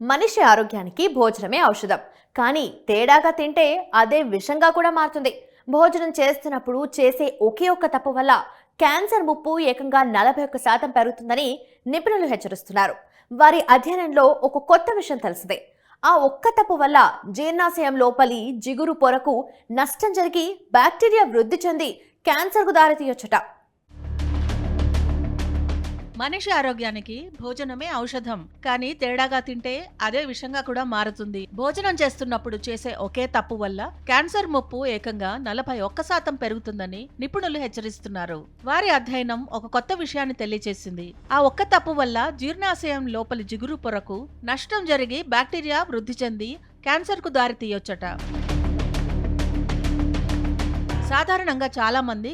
మనిషి ఆరోగ్యానికి భోజనమే ఔషధం. కానీ తేడాగా తింటే అదే విషంగా కూడా మారుతుంది. భోజనం చేస్తున్నప్పుడు చేసే ఒకే ఒక్క తప్పు వల్ల క్యాన్సర్ ముప్పు ఏకంగా నలభై ఒక్క శాతం పెరుగుతుందని నిపుణులు హెచ్చరిస్తున్నారు. వారి అధ్యయనంలో ఒక కొత్త విషయం తెలిసిందే. ఆ ఒక్క తప్పు వల్ల జీర్ణాశయం లోపలి జిగురు పొరకు నష్టం జరిగి బ్యాక్టీరియా వృద్ధి చెంది క్యాన్సర్కు దారితీయొచ్చట. మనిషి ఆరోగ్యానికి భోజనమే ఔషధం కానీ తేడాగా తింటే అదే విషంగా కూడా మారుతుంది. భోజనం చేస్తున్నప్పుడు చేసే ఒకే తప్పు వల్ల క్యాన్సర్ ముప్పు ఏకంగా నలభై ఒక్క శాతం పెరుగుతుందని నిపుణులు హెచ్చరిస్తున్నారు. వారి అధ్యయనం ఒక కొత్త విషయాన్ని తెలియజేసింది ఆ ఒక్క తప్పు వల్ల జీర్ణాశయం లోపలి జిగురు పొరకు నష్టం జరిగి బ్యాక్టీరియా వృద్ధి చెంది క్యాన్సర్కు దారితీయొచ్చట సాధారణంగా చాలా మంది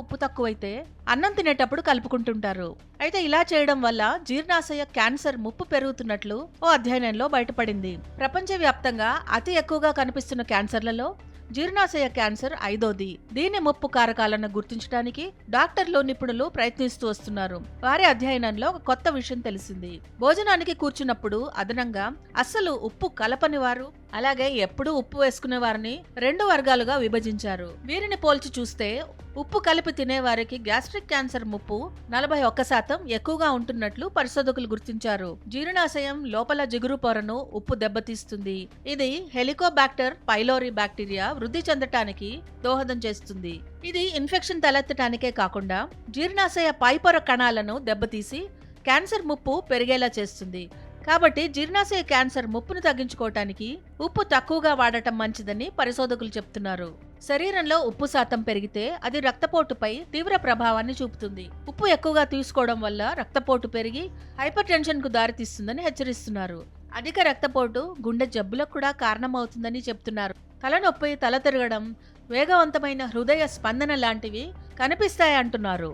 ఉప్పు తక్కువైతే అన్నం తినేటప్పుడు కలుపుకుంటుంటారు. అయితే ఇలా చేయడం వల్ల జీర్ణాశయ క్యాన్సర్ ముప్పు పెరుగుతున్నట్లు ఓ అధ్యయనంలో బయటపడింది. ప్రపంచవ్యాప్తంగా అతి ఎక్కువగా కనిపిస్తున్న క్యాన్సర్లలో జీర్ణాశయ క్యాన్సర్ ఐదోది. దీని ముప్పు కారకాలను గుర్తించడానికి డాక్టర్లు నిపుణులు ప్రయత్నిస్తూ వస్తున్నారు. వారి అధ్యయనంలో ఒక కొత్త విషయం తెలిసింది. భోజనానికి కూర్చున్నప్పుడు అదనంగా అస్సలు ఉప్పు కలపని వారు అలాగే ఎప్పుడూ ఉప్పు వేసుకునే వారిని రెండు వర్గాలుగా విభజించారు. వీరిని పోల్చి చూస్తే ఉప్పు కలిపి తినే వారికి గ్యాస్ట్రిక్ క్యాన్సర్ ముప్పు నలభై ఒక్క శాతం ఎక్కువగా ఉంటున్నట్లు పరిశోధకులు గుర్తించారు. జీర్ణాశయం లోపల జిగురు పొరను ఉప్పు దెబ్బతీస్తుంది. ఇది హెలికోబాక్టర్ పైలోరీ బ్యాక్టీరియా వృద్ధి చెందటానికి దోహదం చేస్తుంది. ఇది ఇన్ఫెక్షన్ తలెత్తటానికే కాకుండా జీర్ణాశయ పైపొర కణాలను దెబ్బతీసి క్యాన్సర్ ముప్పు పెరిగేలా చేస్తుంది. కాబట్టి జీర్ణాశయ క్యాన్సర్ ముప్పును తగ్గించుకోవటానికి ఉప్పు తక్కువగా వాడటం మంచిదని పరిశోధకులు చెప్తున్నారు. శరీరంలో ఉప్పు శాతం పెరిగితే అది రక్తపోటుపై తీవ్ర ప్రభావాన్ని చూపుతుంది. ఉప్పు ఎక్కువగా తీసుకోవడం వల్ల రక్తపోటు పెరిగి హైపర్ టెన్షన్కు దారితీస్తుందని హెచ్చరిస్తున్నారు. అధిక రక్తపోటు గుండె జబ్బులకు కూడా కారణమవుతుందని చెప్తున్నారు. తలనొప్పి తల తిరగడం వేగవంతమైన హృదయ స్పందన లాంటివి కనిపిస్తాయంటున్నారు.